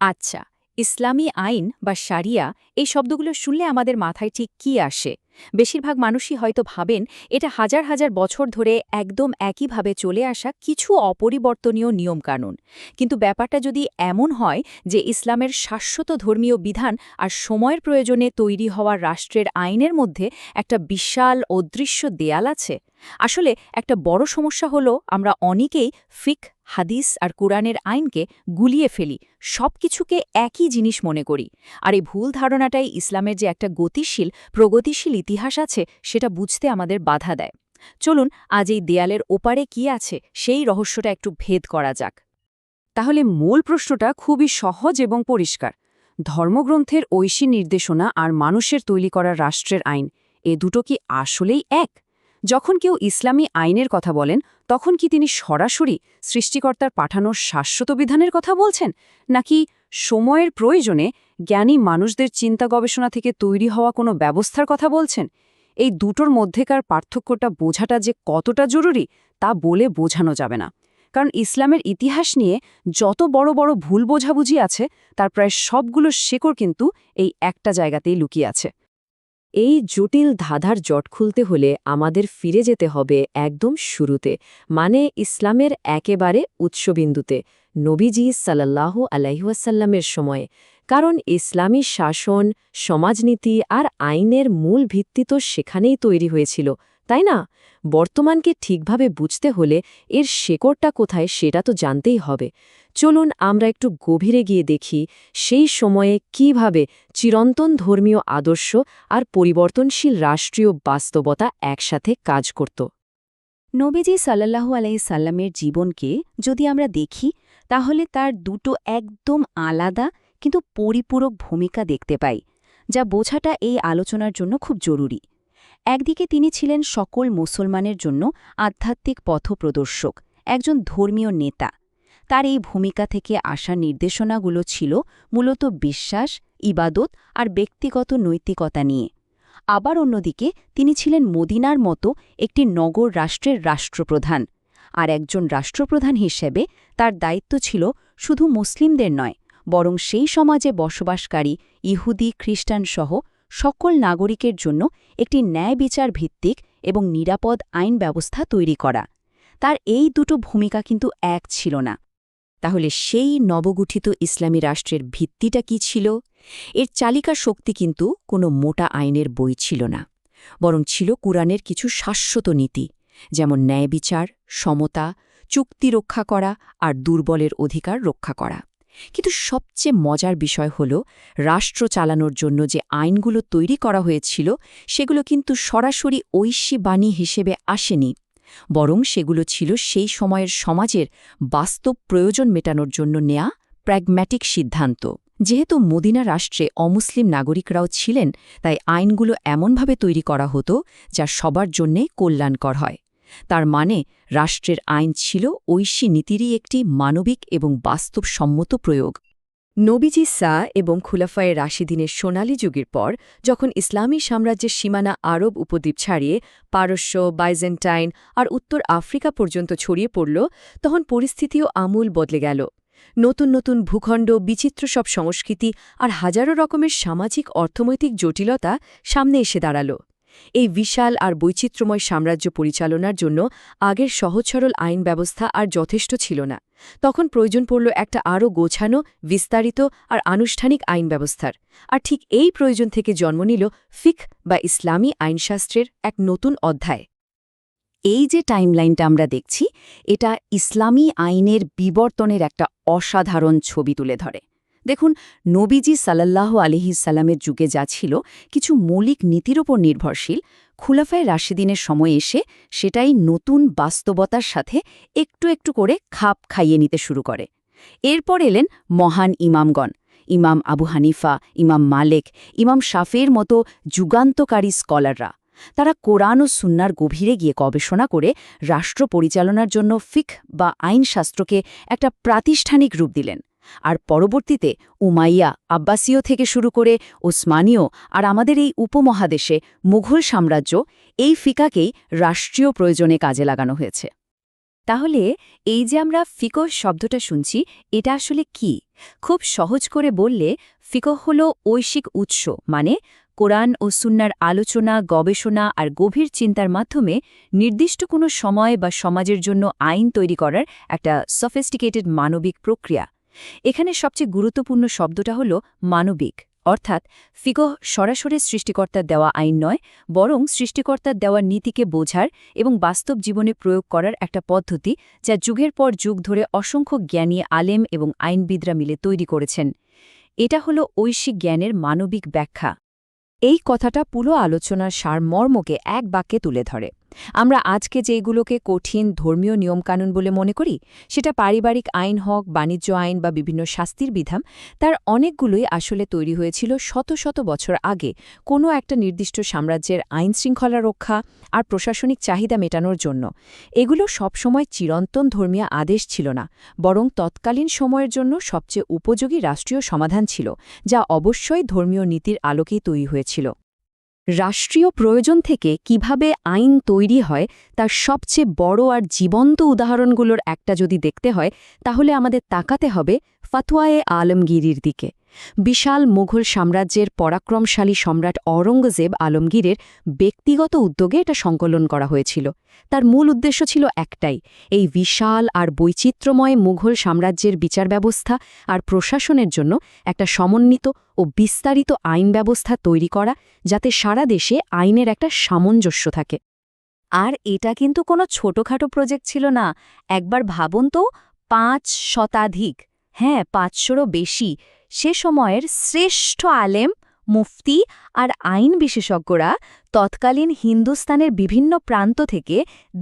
আচ্ছা ইসলামী আইন বা শারিয়া এই শব্দগুলো শুনলে আমাদের মাথায় ঠিক কি আসে? বেশিরভাগ মানুষই হয়তো ভাবেন এটা হাজার হাজার বছর ধরে একদম একইভাবে চলে আসা কিছু অপরিবর্তনীয় নিয়মকানুন। কিন্তু ব্যাপারটা যদি এমন হয় যে ইসলামের শাশ্বত ধর্মীয় বিধান আর সময়ের প্রয়োজনে তৈরি হওয়া রাষ্ট্রের আইনের মধ্যে একটা বিশাল অদৃশ্য দেয়াল আছে। আসলে একটা বড় সমস্যা হলো আমরা অনেকেই ফিক হাদিস আর কোরআনের আইনকে গুলিয়ে ফেলি সব কিছুকে একই জিনিস মনে করি। আর এই ভুল ধারণাটাই ইসলামের যে একটা গতিশীল, প্রগতিশীল ইতিহাস আছে, সেটা বুঝতে আমাদের বাধা দেয়। চলুন, আজ এই দেয়ালের ওপারে কি আছে, সেই রহস্যটা একটু ভেদ করা যাক। তাহলে মূল প্রশ্নটা খুবই সহজ এবং পরিষ্কার। ধর্মগ্রন্থের ঐশী নির্দেশনা আর মানুষের তৈরি করা রাষ্ট্রের আইন, এ দুটো কি আসলেই এক? যখন কেউ ইসলামী আইনের কথা বলেন তখন কি তিনি সরাসরি সৃষ্টিকর্তার পাঠানোর শাশ্বত বিধানের কথা বলছেন? নাকি সময়ের প্রয়োজনে জ্ঞানী মানুষদের চিন্তা গবেষণা থেকে তৈরি হওয়া কোনো ব্যবস্থার কথা বলছেন? এই দুটোর মধ্যেকার পার্থক্যটা বোঝাটা যে কতটা জরুরি তা বলে বোঝানো যাবে না। কারণ ইসলামের ইতিহাস নিয়ে যত বড় বড় ভুল বোঝাবুঝি আছে, তার প্রায় সবগুলো শেকড় কিন্তু এই একটা জায়গাতেই লুকিয়ে আছে। এই জটিল ধাঁধার জট খুলতে হলে আমাদের ফিরে যেতে হবে একদম শুরুতে মানে ইসলামের একেবারে উৎসবিন্দুতে, নবীজি সাল্লাহ আলাইহাসাল্লামের সময়ে। কারণ ইসলামী শাসন, সমাজনীতি আর আইনের মূল ভিত্তি তো সেখানেই তৈরি হয়েছিল। তাই না? বর্তমানকে ঠিকভাবে বুঝতে হলে এর শেকড়টা কোথায় সেটা তো জানতেই হবে। চলুন আমরা একটু গভীরে গিয়ে দেখি সেই সময়ে কীভাবে চিরন্তন ধর্মীয় আদর্শ আর পরিবর্তনশীল রাষ্ট্রীয় বাস্তবতা একসাথে কাজ করত। নবীজি সাল্লাহু আলাইসাল্লামের জীবনকে যদি আমরা দেখি, তাহলে তার দুটো একদম আলাদা কিন্তু পরিপূরক ভূমিকা দেখতে পাই, যা বোঝাটা এই আলোচনার জন্য খুব জরুরি। একদিকে তিনি ছিলেন সকল মুসলমানের জন্য আধ্যাত্মিক পথপ্রদর্শক, একজন ধর্মীয় নেতা। তার এই ভূমিকা থেকে আসা নির্দেশনাগুলো ছিল মূলত বিশ্বাস, ইবাদত আর ব্যক্তিগত নৈতিকতা নিয়ে। আবার অন্যদিকে তিনি ছিলেন মদিনার মতো একটি নগর রাষ্ট্রের রাষ্ট্রপ্রধান আর একজন রাষ্ট্রপ্রধান হিসেবে তার দায়িত্ব ছিল শুধু মুসলিমদের নয়, বরং সেই সমাজে বসবাসকারী ইহুদি, খ্রিস্টানসহ সকল নাগরিকের জন্য একটি ন্যায় বিচার ভিত্তিক এবং নিরাপদ আইন ব্যবস্থা তৈরি করা। তার এই দুটো ভূমিকা কিন্তু এক ছিল না। তাহলে সেই নবগঠিত ইসলামী রাষ্ট্রের ভিত্তিটা কি ছিল? এর চালিকা শক্তি কিন্তু কোনো মোটা আইনের বই ছিল না। বরং ছিল কুরআনের কিছু শাশ্বত নীতি, যেমন ন্যায় বিচার সমতা, চুক্তি রক্ষা করা আর দুর্বলের অধিকার রক্ষা করা। কিন্তু সবচেয়ে মজার বিষয় হল, রাষ্ট্র চালানোর জন্য যে আইনগুলো তৈরি করা হয়েছিল, সেগুলো কিন্তু সরাসরি ঐশী বাণী হিসেবে আসেনি। বরং সেগুলো ছিল সেই সময়ের সমাজের বাস্তব প্রয়োজন মেটানোর জন্য নেয়া প্র্যাগম্যাটিক সিদ্ধান্ত। যেহেতু মদিনা রাষ্ট্রে অমুসলিম নাগরিকরাও ছিলেন, তাই আইনগুলো এমনভাবে তৈরি করা হতো যা সবার জন্যে কল্যাণকর হয়। তার মানে রাষ্ট্রের আইন ছিল ঐশী নীতিরই একটি মানবিক এবং বাস্তবসম্মত প্রয়োগ। নবীজি সা এবং খুলাফায়ে রাশিদিনের সোনালী যুগের পর, যখন ইসলামী সাম্রাজ্যের সীমানা আরব উপদ্বীপ ছাড়িয়ে পারস্য, বাইজেন্টাইন আর উত্তর আফ্রিকা পর্যন্ত ছড়িয়ে পড়ল, তখন পরিস্থিতিও আমূল বদলে গেল। নতুন নতুন ভূখণ্ড, বিচিত্র সব সংস্কৃতি আর হাজারো রকমের সামাজিক, অর্থনৈতিক জটিলতা সামনে এসে দাঁড়াল। এই বিশাল আর বৈচিত্র্যময় সাম্রাজ্য পরিচালনার জন্য আগের সহজ সরল আইন ব্যবস্থা আর যথেষ্ট ছিল না। তখন প্রয়োজন পড়ল একটা আরও গোছানো, বিস্তারিত আর আনুষ্ঠানিক আইন ব্যবস্থার। আর ঠিক এই প্রয়োজন থেকে জন্ম নিল ফিক বা ইসলামী আইনশাস্ত্রের এক নতুন অধ্যায়। এই যে টাইমলাইনটা আমরা দেখছি, এটা ইসলামী আইনের বিবর্তনের একটা অসাধারণ ছবি তুলে ধরে। দেখুন, নবীজি সাল্লাহ আলিহিসাল্লামের যুগে যা ছিল, কিছু মৌলিক নীতির ওপর নির্ভরশীল। খুলাফায় রাশিদিনের সময় এসে সেটাই নতুন বাস্তবতার সাথে একটু একটু করে খাপ খাইয়ে নিতে শুরু করে। এরপর এলেন মহান ইমামগণ। ইমাম আবু হানিফা, ইমাম মালেক, ইমাম শাফের মতো যুগান্তকারী স্কলাররা। তারা কোরআন ও সুন্নার গভীরে গিয়ে গবেষণা করে রাষ্ট্র পরিচালনার জন্য ফিক বা আইনশাস্ত্রকে একটা প্রাতিষ্ঠানিক রূপ দিলেন। আর পরবর্তীতে উমাইয়া, আব্বাসীয় থেকে শুরু করে ওসমানীয় আর আমাদের এই উপমহাদেশে মুঘল সাম্রাজ্য, এই ফিকাকেই রাষ্ট্রীয় প্রয়োজনে কাজে লাগানো হয়েছে। তাহলে এই যে আমরা ফিকহ শব্দটা শুনছি, এটা আসলে কি? খুব সহজ করে বললে ফিকহ হল ঐশিক উৎস মানে কোরআন ও সুন্নার আলোচনা, গবেষণা আর গভীর চিন্তার মাধ্যমে নির্দিষ্ট কোনো সময় বা সমাজের জন্য আইন তৈরি করার একটা সফিস্টিকেটেড মানবিক প্রক্রিয়া। এখানে সবচেয়ে গুরুত্বপূর্ণ শব্দটা হল মানবিক, অর্থাৎ ফিকহ সরাসরি সৃষ্টিকর্তার দেওয়া আইন নয়, বরং সৃষ্টিকর্তার দেওয়া নীতিকে বোঝার এবং বাস্তব জীবনে প্রয়োগ করার একটা পদ্ধতি যা যুগের পর যুগ ধরে অসংখ্য জ্ঞানী, আলেম এবং আইনবিদরা মিলে তৈরি করেছেন। এটা হল ঐশিক জ্ঞানের মানবিক ব্যাখ্যা। এই কথাটা পুরো আলোচনার সারমর্মকে এক বাক্যে তুলে ধরে। আমরা আজকে যেগুলোকে কঠিন ধর্মীয় নিয়মকানুন বলে মনে করি, সেটা পারিবারিক আইন হক, বাণিজ্য আইন বা বিভিন্ন শাস্তির বিধান, তার অনেকগুলোই আসলে তৈরি হয়েছিল শত শত বছর আগে কোনো একটা নির্দিষ্ট সাম্রাজ্যের আইন শৃঙ্খলা রক্ষা আর প্রশাসনিক চাহিদা মেটানোর জন্য। এগুলো সবসময় চিরন্তন ধর্মীয় আদেশ ছিল না, বরং তৎকালীন সময়ের জন্য সবচেয়ে উপযোগী রাষ্ট্রীয় সমাধান ছিল, যা অবশ্যই ধর্মীয় নীতির আলোকেই তৈরি হয়েছিল। রাষ্ট্রীয় প্রয়োজন থেকে কীভাবে আইন তৈরি হয়, তার সবচেয়ে বড় আর জীবন্ত উদাহরণগুলোর একটা যদি দেখতে হয়, তাহলে আমাদের তাকাতে হবে ফাতোয়ায়ে আলমগিরির দিকে। বিশাল মুঘল সাম্রাজ্যের পরাক্রমশালী সম্রাট অরঙ্গজেব আলমগীরের ব্যক্তিগত উদ্যোগে এটা সংকলন করা হয়েছিল। তার মূল উদ্দেশ্য ছিল একটাই, এই বিশাল আর বৈচিত্র্যময় মুঘল সাম্রাজ্যের বিচার ব্যবস্থা আর প্রশাসনের জন্য একটা সমন্বিত ও বিস্তারিত আইন ব্যবস্থা তৈরি করা, যাতে সারা দেশে আইনের একটা সামঞ্জস্য থাকে। আর এটা কিন্তু কোনো ছোটখাটো প্রজেক্ট ছিল না, একবার ভাবুন তো, পাঁচ শতাধিক হ্যাঁ পাঁচশোরও বেশি সে সময়ের শ্রেষ্ঠ আলেম, মুফতি আর আইন বিশেষজ্ঞরা তৎকালীন হিন্দুস্তানের বিভিন্ন প্রান্ত থেকে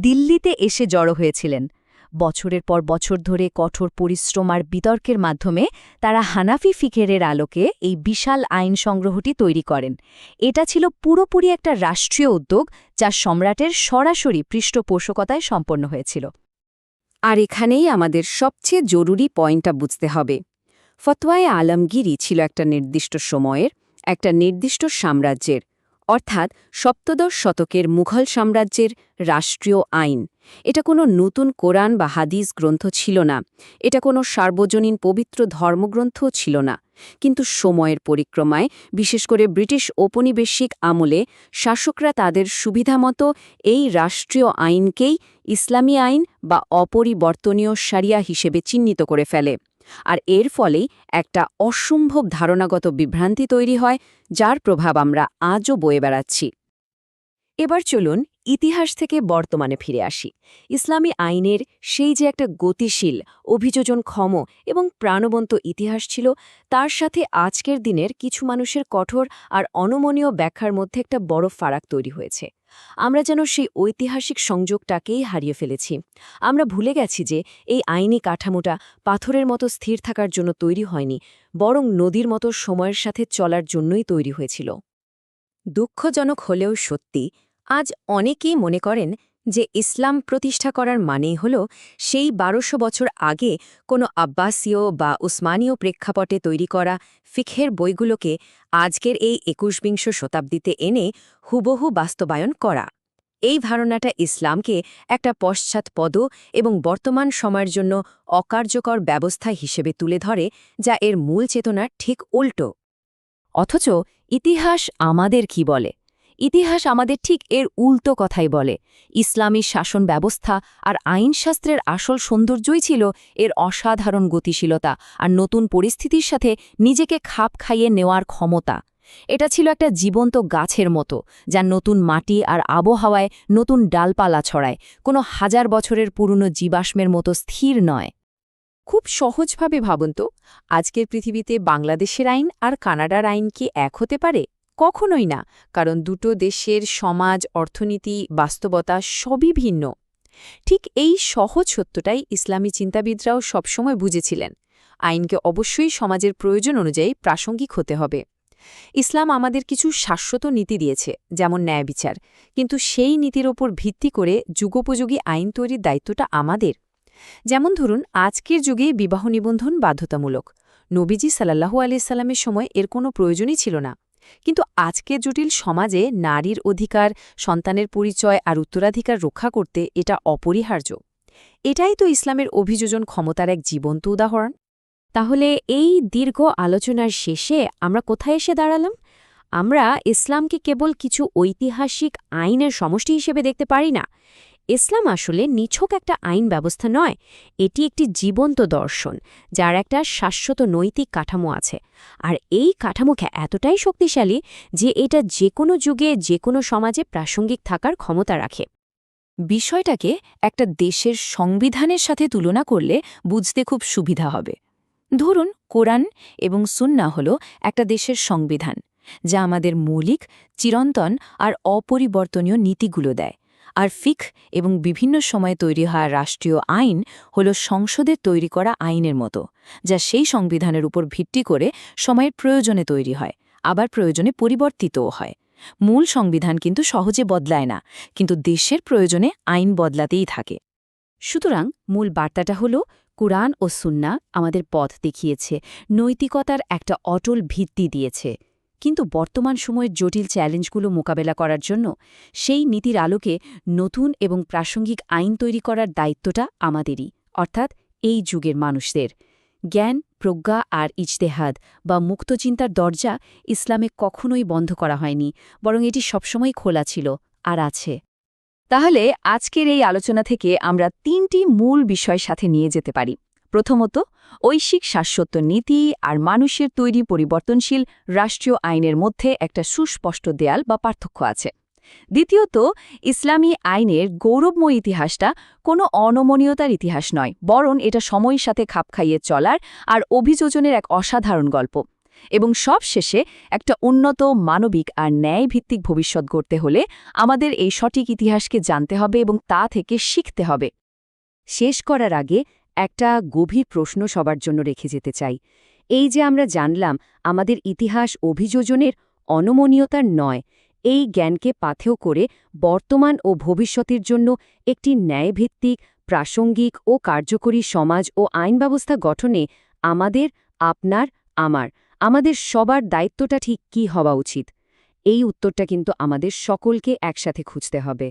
দিল্লিতে এসে জড়ো হয়েছিলেন। বছরের পর বছর ধরে কঠোর পরিশ্রম আর বিতর্কের মাধ্যমে তারা হানাফি ফিকেরের আলোকে এই বিশাল আইন সংগ্রহটি তৈরি করেন। এটা ছিল পুরোপুরি একটা রাষ্ট্রীয় উদ্যোগ যা সম্রাটের সরাসরি পৃষ্ঠপোষকতায় সম্পন্ন হয়েছিল। আর এখানেই আমাদের সবচেয়ে জরুরি পয়েন্টটা বুঝতে হবে। ফতোয়ায়ে আলমগিরি ছিল একটা নির্দিষ্ট সময়ের, একটা নির্দিষ্ট সাম্রাজ্যের, অর্থাৎ সপ্তদশ শতকের মুঘল সাম্রাজ্যের রাষ্ট্রীয় আইন। এটা কোনো নতুন কোরআন বা হাদিস গ্রন্থ ছিল না, এটা কোনো সার্বজনীন পবিত্র ধর্মগ্রন্থও ছিল না। কিন্তু সময়ের পরিক্রমায়, বিশেষ করে ব্রিটিশ ঔপনিবেশিক আমলে, শাসকরা তাদের সুবিধামতো এই রাষ্ট্রীয় আইনকেই ইসলামী আইন বা অপরিবর্তনীয় সারিয়া হিসেবে চিহ্নিত করে ফেলে। আর এর ফলেই একটা অসম্ভব ধারণাগত বিভ্রান্তি তৈরি হয়, যার প্রভাব আমরা আজও বয়ে বেড়াচ্ছি। এবার চলুন ইতিহাস থেকে বর্তমানে ফিরে আসি। ইসলামী আইনের সেই যে একটা গতিশীল, অভিযোজনক্ষম এবং প্রাণবন্ত ইতিহাস ছিল, তার সাথে আজকের দিনের কিছু মানুষের কঠোর আর অনমনীয় ব্যাখ্যার মধ্যে একটা বড় ফারাক তৈরি হয়েছে। আমরা যেন সেই ঐতিহাসিক সংযোগটাকেই হারিয়ে ফেলেছি। আমরা ভুলে গেছি যে এই আইনি কাঠামোটা পাথরের মতো স্থির থাকার জন্য তৈরি হয়নি, বরং নদীর মতো সময়ের সাথে চলার জন্যই তৈরি হয়েছিল। দুঃখজনক হলেও সত্যি আজ অনেকেই মনে করেন যে ইসলাম প্রতিষ্ঠা করার মানেই হল সেই বারোশো বছর আগে কোনো আব্বাসীয় বা উসমানীয় প্রেক্ষাপটে তৈরি করা ফিখের বইগুলোকে আজকের এই একুশবিংশ শতাব্দীতে এনে হুবহু বাস্তবায়ন করা। এই ধারণাটা ইসলামকে একটা পশ্চাৎপদ এবং বর্তমান সময়ের জন্য অকার্যকর ব্যবস্থা হিসেবে তুলে ধরে, যা এর মূল চেতনার ঠিক উল্টো। অথচ ইতিহাস আমাদের কি বলে? ইতিহাস আমাদের ঠিক এর উল্টো কথাই বলে। ইসলামী শাসন ব্যবস্থা আর আইনশাস্ত্রের আসল সৌন্দর্যই ছিল এর অসাধারণ গতিশীলতা আর নতুন পরিস্থিতির সাথে নিজেকে খাপ খাইয়ে নেওয়ার ক্ষমতা। এটা ছিল একটা জীবন্ত গাছের মতো, যা নতুন মাটি আর আবহাওয়ায় নতুন ডালপালা ছড়ায়, কোনো হাজার বছরের পুরনো জীবাশ্মের মতো স্থির নয়। খুব সহজভাবে ভাবুন তো, আজকের পৃথিবীতে বাংলাদেশের আইন আর কানাডার আইন কি এক হতে পারে? কখনোই না, কারণ দুটো দেশের সমাজ, অর্থনীতি, বাস্তবতা সবই ভিন্ন। ঠিক এই সহজ সত্যটাই ইসলামী চিন্তাবিদরাও সবসময় বুঝেছিলেন। আইনকে অবশ্যই সমাজের প্রয়োজন অনুযায়ী প্রাসঙ্গিক হতে হবে। ইসলাম আমাদের কিছু শাশ্বত নীতি দিয়েছে, যেমন ন্যায় বিচার। কিন্তু সেই নীতির ওপর ভিত্তি করে যুগোপযোগী আইন তৈরির দায়িত্বটা আমাদের। যেমন ধরুন, আজকের যুগে বিবাহ নিবন্ধন বাধ্যতামূলক। নবীজি সাল্লাহু আলিয়াল্লামের সময় এর কোনো প্রয়োজনই ছিল না। কিন্তু আজকের জটিল সমাজে নারীর অধিকার, সন্তানের পরিচয় আর উত্তরাধিকার রক্ষা করতে এটা অপরিহার্য। এটাই তো ইসলামের অভিযোজন ক্ষমতার এক জীবন্ত উদাহরণ। তাহলে এই দীর্ঘ আলোচনার শেষে আমরা কোথায় এসে দাঁড়ালাম? আমরা ইসলামকে কেবল কিছু ঐতিহাসিক আইনের সমষ্টি হিসেবে দেখতে পারি না। ইসলাম আসলে নিছক একটা আইন ব্যবস্থা নয়, এটি একটি জীবন্ত দর্শন, যার একটা শাশ্বত নৈতিক কাঠামো আছে। আর এই কাঠামোকে এতটাই শক্তিশালী যে এটা যে কোনো যুগে যে কোনো সমাজে প্রাসঙ্গিক থাকার ক্ষমতা রাখে। বিষয়টাকে একটা দেশের সংবিধানের সাথে তুলনা করলে বুঝতে খুব সুবিধা হবে। ধরুন, কোরআন এবং সুন্না হল একটা দেশের সংবিধান, যা আমাদের মৌলিক, চিরন্তন আর অপরিবর্তনীয় নীতিগুলো দেয়। আর ফিক এবং বিভিন্ন সময়ে তৈরি হওয়া রাষ্ট্রীয় আইন হল সংসদের তৈরি করা আইনের মতো, যা সেই সংবিধানের উপর ভিত্তি করে সময়ের প্রয়োজনে তৈরি হয়, আবার প্রয়োজনে পরিবর্তিতও হয়। মূল সংবিধান কিন্তু সহজে বদলায় না, কিন্তু দেশের প্রয়োজনে আইন বদলাতেই থাকে। সুতরাং মূল বার্তাটা হল, কুরআন ও সুন্না আমাদের পথ দেখিয়েছে, নৈতিকতার একটা অটল ভিত্তি দিয়েছে। কিন্তু বর্তমান সময়ের জটিল চ্যালেঞ্জগুলো মোকাবেলা করার জন্য সেই নীতির আলোকে নতুন এবং প্রাসঙ্গিক আইন তৈরি করার দায়িত্বটা আমাদেরই, অর্থাৎ এই যুগের মানুষদের। জ্ঞান, প্রজ্ঞা আর ইজতেহাদ বা মুক্তচিন্তার দরজা ইসলামে কখনোই বন্ধ করা হয়নি, বরং এটি সবসময় খোলা ছিল আর আছে। তাহলে আজকের এই আলোচনা থেকে আমরা তিনটি মূল বিষয় সাথে নিয়ে যেতে পারি। প্রথমত ঐশিক শাশ্বত নীতি আর মানুষের তৈরি পরিবর্তনশীল রাষ্ট্রীয় আইনের মধ্যে একটা সুস্পষ্ট দেয়াল বা পার্থক্য আছে। দ্বিতীয়ত, ইসলামী আইনের গৌরবময় ইতিহাসটা কোনো অনমনীয়তার ইতিহাস নয়, বরং এটা সময়ের সাথে খাপ খাইয়ে চলার আর অভিযোজনের এক অসাধারণ গল্প। এবং সবশেষে একটা উন্নত মানবিক আর ন্যায়ভিত্তিক ভবিষ্যৎ গড়তে হলে আমাদের এই সঠিক ইতিহাসকে জানতে হবে এবং তা থেকে শিখতে হবে। শেষ করার আগে একটা গভীর প্রশ্ন সবার জন্য রেখে যেতে চাই। এই যে আমরা জানলাম, আমাদের ইতিহাস অভিযোজনের অনমনীয়তার নয়, এই জ্ঞানকে পাথেও করে বর্তমান ও ভবিষ্যতের জন্য একটি ন্যায়ভিত্তিক, প্রাসঙ্গিক ও কার্যকরী সমাজ ও আইন ব্যবস্থা গঠনে আমাদের, আপনার, আমার, আমাদের সবার দায়িত্বটা ঠিক কী হওয়া উচিত? এই উত্তরটা কিন্তু আমাদের সকলকে একসাথে খুঁজতে হবে।